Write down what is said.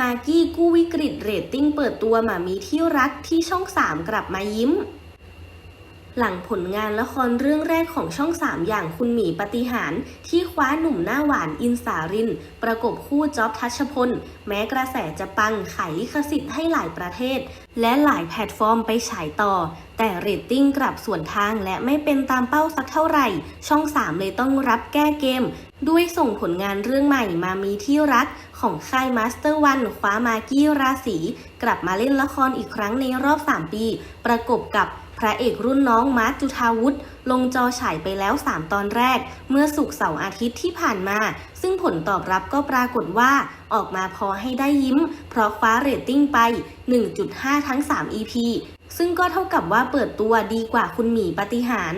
มากกี้กู้วิกฤตเรตติ้งเปิดตัวหมามีที่รักที่ช่อง 3 กลับมายิ้ม หลังผลงานละครเรื่องแรกของช่อง 3 อย่างคุณหมีปฏิหาร ที่คว้าหนุ่มหน้าหวานอินสาริน ประกบคู่จ๊อบทัชพล แม้กระแสจะปังขายลิขสิทธิ์ให้หลายประเทศ และหลายแพลตฟอร์มไปฉายต่อ แต่เรตติ้งกลับส่วนทางและไม่เป็นตามเป้าสักเท่าไหร่ ช่อง 3 เลยต้องรับแก้เกม ด้วยส่งผลงานเรื่องใหม่มามีที่รัก ของค่ายมาสเตอร์วันคว้ามากี้ราศีกลับมาเล่นละครอีกครั้งในรอบ 3 ปี ประกบกับพระเอกรุ่นน้องมาร์จุธาวุฒิลงจอฉายไปแล้ว 3 ตอนแรก เมื่อสุกเสาร์อาทิตย์ที่ผ่านมา ซึ่งผลตอบรับก็ปรากฏว่าออกมาพอให้ได้ยิ้ม เพราะคว้าเรตติ้งไป 1.5 ทั้ง 3 EP ซึ่งก็เท่ากับว่าเปิดตัวดีกว่าคุณหมีปฏิหาร